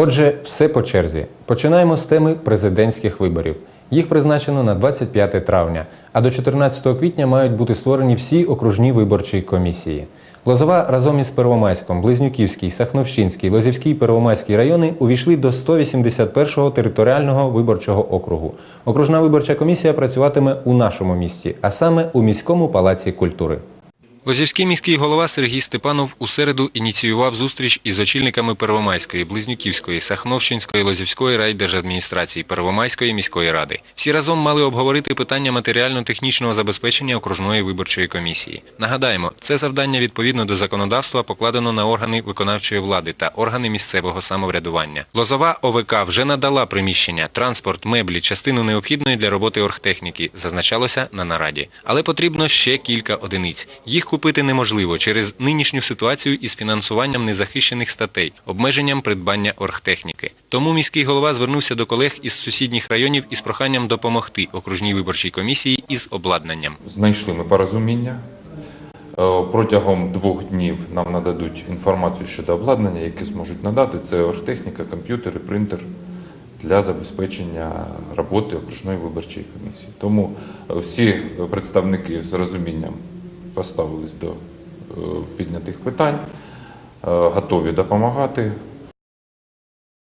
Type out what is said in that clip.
Отже, все по черзі. Починаємо з теми президентських виборів. Їх призначено на 25 травня, а до 14 квітня мають бути створені всі окружні виборчі комісії. Лозова разом із Первомайськом, Близнюківський, Сахновщинський, Лозівський, Первомайський райони увійшли до 181-го територіального виборчого округу. Окружна виборча комісія працюватиме у нашому місті, а саме у міському палаці культури. Лозівський міський голова Сергій Степанов у середу ініціював зустріч із очільниками Первомайської, Близнюківської, Сахновщинської, Лозівської райдержадміністрації, Первомайської міської ради. Всі разом мали обговорити питання матеріально-технічного забезпечення окружної виборчої комісії. Нагадаємо, це завдання відповідно до законодавства покладено на органи виконавчої влади та органи місцевого самоврядування. Лозова ОВК вже надала приміщення, транспорт, меблі, частину необхідної для роботи оргтехніки, зазначалося на нараді. Але потрібно ще кілька одиниць. Їх купити неможливо через нинішню ситуацію із фінансуванням незахищених статей, обмеженням придбання оргтехніки. Тому міський голова звернувся до колег із сусідніх районів із проханням допомогти окружній виборчій комісії із обладнанням. Знайшли ми порозуміння. Е, Протягом двох днів нам нададуть інформацію щодо обладнання, яке зможуть надати. Це оргтехніка, комп'ютери, принтер для забезпечення роботи окружної виборчої комісії. Тому е, всі представники з розумінням поставились до е, піднятих питань, е, готові допомагати.